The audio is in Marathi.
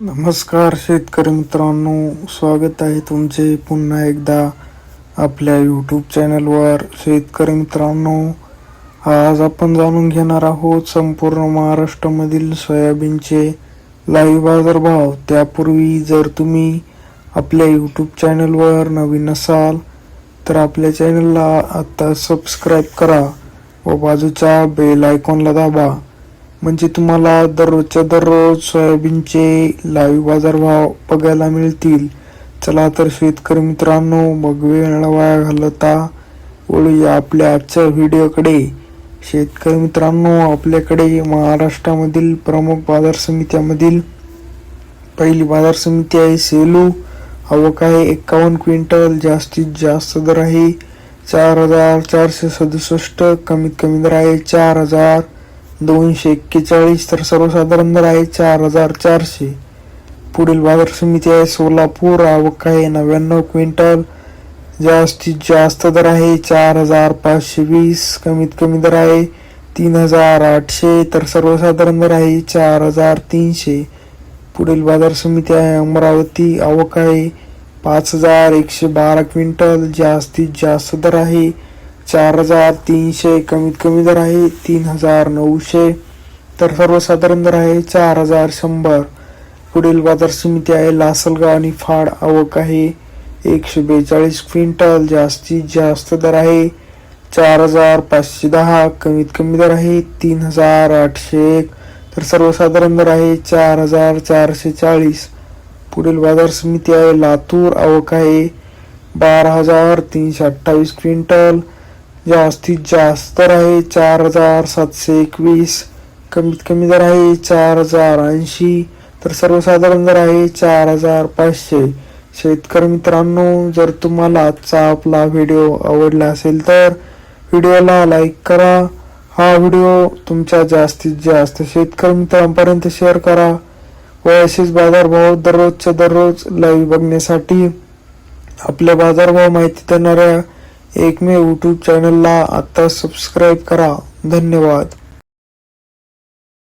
नमस्कार शेतकरी मित्रांनो स्वागत आहे तुमचे पुन्हा एकदा आपल्या यूट्यूब चॅनलवर शेतकरी मित्रांनो आज आपण जाणून घेणार आहोत संपूर्ण महाराष्ट्रामधील सोयाबीनचे लाईव्ह बाजारभाव त्यापूर्वी जर तुम्ही आपल्या यूट्यूब चॅनलवर नवीन असाल तर आपल्या चॅनलला आत्ता सबस्क्राईब करा व बाजूच्या बेल आयकॉनला दाबा. म्हणजे तुम्हाला दररोजच्या दररोज सोयाबीनचे लाईव्ह बाजारभाव बघायला मिळतील. चला तर शेतकरी मित्रांनो मग वेळ न वाया घालता वळूया आपल्या आजच्या व्हिडिओकडे. शेतकरी मित्रांनो आपल्याकडे महाराष्ट्रामधील प्रमुख बाजार समित्यामधील पहिली बाजार समिती आहे सेलू. आवक आहे एकावन्न क्विंटल जास्तीत जास्त दर आहे चार हजार चारशे सदुसष्ट कमीत कमी दर आहे चार हजार दोनशे एक्केचाळीस तर सर्वसाधारण दर आहे चार हजार चारशे. पुढील बाजार समिती आहे सोलापूर. आवक आहे नव्याण्णव क्विंटल. जास्तीत जास्त दर आहे चार हजार पाचशे वीस. कमीत कमी दर आहे तीन हजार आठशे. तर सर्वसाधारण दर आहे चार हजार तीनशे. पुढील बाजार समिती आहे अमरावती. आवक आहे पाच हजार एकशे बारा क्विंटल. जास्तीत जास्त दर आहे चार हजार तीनशे कमीत कमी दर आहे तीन हजार नऊशे. तर सर्वसाधारण दर आहे चार हजार शंभर. पुढील बाजार समिती आहे लासलगाव आणि फाड. आवक आहे एकशे बेचाळीस क्विंटल. जास्तीत जास्त दर आहे चार हजार पाचशे दहा. कमीत कमी दर आहे तीन हजार आठशे एक. तर सर्वसाधारण दर आहे चार हजार चारशे चाळीस. पुढील बाजार समिती आहे लातूर. आवक आहे बारा हजार तीनशे अठ्ठावीस क्विंटल. जास्तीत जास्त दर आहे चार हजार सातशे एकवीस. कमीत कमी दर आहे चार हजार ऐंशी तर सर्वसाधारण दर आहे चार हजार पाचशे. शेतकरी मित्रांनो जर तुम्हाला आजचा आपला व्हिडिओ आवडला असेल तर व्हिडिओला लाईक करा. हा व्हिडिओ तुमच्या जास्तीत जास्त शेतकरी मित्रांपर्यंत शेअर करा. व असेच बाजारभाव दररोजच्या दररोज लाईव्ह बघण्यासाठी आपल्या बाजारभाव माहिती देणाऱ्या एकमेव यूट्यूब चॅनलला आता सबस्क्राईब करा. धन्यवाद.